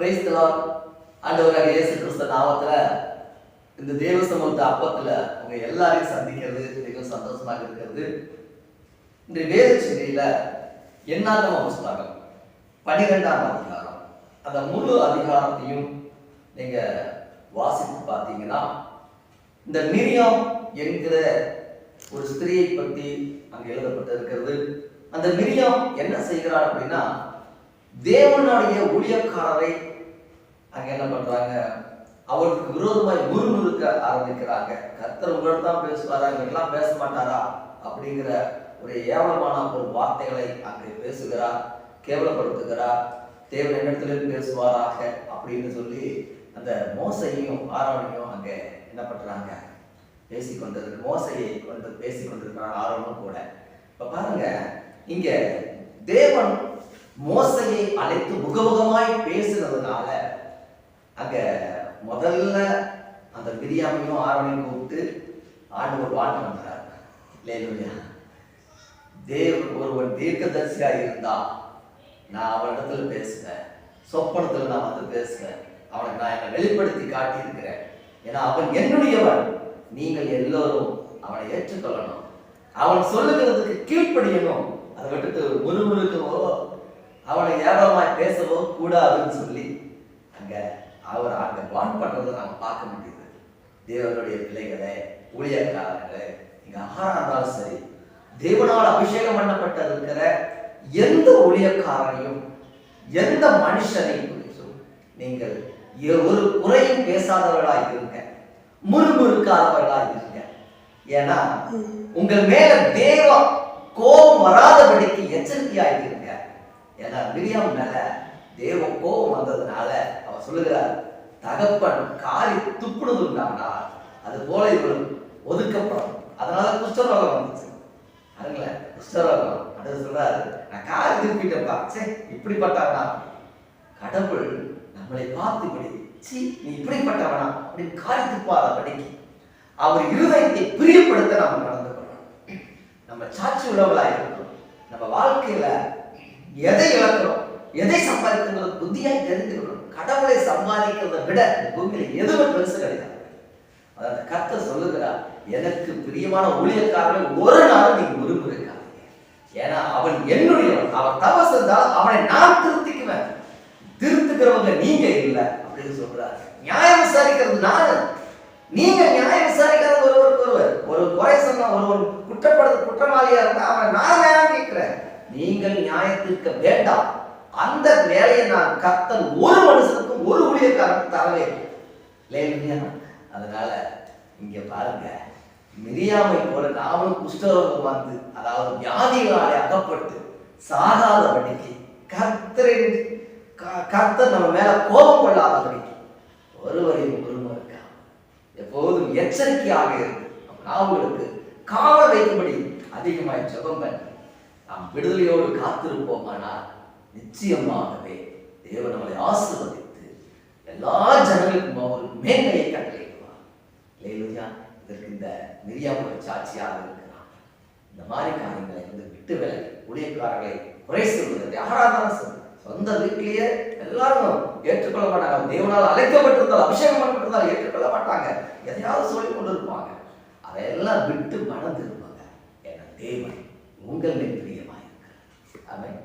பிரைஸ்தலாம் ஆண்டவராக இயேசு கிறிஸ்த நாமத்துல இந்த தேவ சமூகத்த அப்பத்துல உங்க எல்லாரையும் சந்திக்கிறது மிகவும் சந்தோஷமாக இருக்கிறது. இந்த வேத செய்தியில என்னாகம புஸ்தகம் பனிரெண்டாம் அதிகாரம். அந்த முழு அதிகாரத்தையும் நீங்க வாசித்து பார்த்தீங்கன்னா இந்த மிரியாம் என்கிற ஒரு ஸ்திரியை பற்றி அங்கே எழுதப்பட்டிருக்கிறது. அந்த மிரியாம் என்ன செய்கிறார் அப்படின்னா தேவனுடைய ஊழியக்காரரை அங்க என்ன பண்றாங்க? அவருக்கு விரோதமாய் முறுமுறுக்க ஆரம்பிக்கிறாங்க. கர்த்தர் உங்களோட தான் பேசுவாரா? இவங்கெல்லாம் பேச மாட்டாரா? அப்படிங்கிற ஒரு ஏவலமான ஒரு வார்த்தைகளை அங்கே பேசுகிறார் கேவலப்படுத்துகிறார். தேவன் என்னிடத்திலும் பேசுவாராக? அப்படின்னு சொல்லி அந்த மோசையும் ஆரோனையும் அங்கே என்ன பண்றாங்க? பேசி மோசையை கொண்டு பேசி கொண்டிருக்கிறான் ஆரோனும் கூட. இப்ப பாருங்க இங்க தேவன் மோசையை அழைத்து முகமுகமாய் பேசுனதுனால அங்க முதல்ல அந்த பிரியாமையும் ஆரோனையும் கூப்பிட்டு ஆண்டு ஒரு பாட்டு பண்றார் இல்லையா தேவன் ஒருவன் தீர்க்கதரிசியா இருந்தா நான் அவனிடத்துல பேசுவேன். சொப்பனத்துல நான் வந்து பேசுவேன். அவனுக்கு நான் என்னை வெளிப்படுத்தி காட்டியிருக்கிறேன். ஏன்னா அவன் என்னுடையவன். நீங்கள் எல்லோரும் அவனை ஏற்றுக்கொள்ளணும். அவன் சொல்லுகிறதுக்கு கீழ்ப்படியணும். அதை விட்டுட்டு முறுமுறுக்கவோ அவனை ஏவலமாய் பேசவோ கூடாதுன்னு சொல்லி அங்க அவர் அங்க வான் பண்றதை நாங்க பார்க்க முடியுது தேவனுடைய பிள்ளைகளே ஊழியக்காரர்களே இங்க ஆறா இருந்தாலும் சரி தேவனால் அபிஷேகம் பண்ணப்பட்டிருக்கிற எந்த ஊழியக்காரனையும் எந்த மனுஷனை குறித்தும் நீங்கள் ஒரு குறையும் பேசாதவர்களாய் இருங்க. முறுமுறுக்காதவர்களாய் இருங்க. ஏன்னா உங்கள் மேல தேவ கோபம் வராதபடிக்கு எச்சரிக்கையாய் இருங்க. ஏன்னா மிரியாம் மேல தேவ கோபம் வந்ததுனால அவர் சொல்லுகிறார் தகப்பன் காரி துப்புனது உண்டானால் அது போல இவரும் ஒதுக்கப்படும். அதனால குஷ்டரோகம் வந்துச்சு. அதுங்களேன் குஷ்டரோகம். அடுத்து சொல்றாரு நான் காரி திருப்பிட்டப்பா சே இப்படிப்பட்டவனா? கடவுள் நம்மளை பார்த்து இப்படி சி நீ இப்படிப்பட்டவனா? அப்படின்னு காரி துப்பாத படிக்கு அவர் இருதயத்தை பிரியப்படுத்த நாம நடந்து கொள்ளணும் நம்ம சாட்சி உள்ளவளாக இருக்கணும் நம்ம வாழ்க்கையில எதை இழக்கிறோம்? எதை சம்பாதிக்கிறது புத்தியாய் தெரிஞ்சுக்கணும் கடவுளை சம்பாதிக்கிறதை விட இந்த பூமியில எதுவும் பெருசு கிடையாது. அதாவது கத்த சொல்லுகிறார் எனக்கு பிரியமான ஊழியக்காரர்கள் ஒரு நாள் நீங்க முறுமுறுக்காதீங்க. ஏன்னா அவன் என்னுடையவன். அவன் தவசு இருந்தால் அவனை நான் திருத்திக்குவேன். திருத்துக்கிறவங்க நீங்க இல்லை அப்படின்னு சொல்றாரு. நியாயம் விசாரிக்கிறது நான். நீங்க நியாயம் விசாரிக்கிறது ஒருவருக்கு ஒருவர் ஒரு குறை ஒரு ஒருவர் குற்றப்படுறது குற்றவாளியா இருந்தா அவன் நான் நியாயம் கேட்கிறேன் நீங்கள் நியாயத்திற்க வேண்டாம். அந்த வேலையை நான் கத்தல் ஒரு மனுஷனுக்கும் ஒரு ஊழியக்காரனுக்கும் தரவே இல்லை. அதனால இங்க பாருங்க. மிரியாமை போல நாமளும் குஷ்டரோகம் வந்து அதாவது வியாதிகளாலே அகப்பட்டு சாகாதபடிக்கு கர்த்தரின் க- கர்த்தர் நம்ம மேல கோபம் கொள்ளாதபடிக்கு ஒருவரையும் ஒருவருக்கா எப்போதும் எச்சரிக்கையாக இருக்கு நாவுகளுக்கு காவல் வைக்கும்படி அதிகமாய் ஜபம் பண்ணி நாம் விடுதலையோடு காத்திருப்போமானால் நிச்சயமாகவே தேவன் நம்மளை ஆசீர்வதித்து எல்லா ஜனங்களுக்கும் அவர் மேன்மையை கட்டளையிடுவார். இல்லையா இதற்கு இந்த மிரியாம் ஒரு சாட்சியாக இருக்கிறார். இந்த மாதிரி காரியங்களை வந்து விட்டு விலகி ஊழியக்காரர்களை குறை சொல்வதற்கு யாரா சொல்வது சொந்த வீட்டிலேயே எல்லாரும் ஏற்றுக்கொள்ள மாட்டாங்க தேவனால் அழைக்கப்பட்டிருந்தால் அபிஷேகம் பண்ணப்பட்டிருந்தால் ஏற்றுக்கொள்ள மாட்டாங்க எதையாவது சொல்லி கொண்டு இருப்பாங்க அதையெல்லாம் விட்டு மனம் திரும்பாங்க. ஏன்னா தேவன் உங்கள் மேல் பிரியமாயிருக்கிறார் ஆமென்.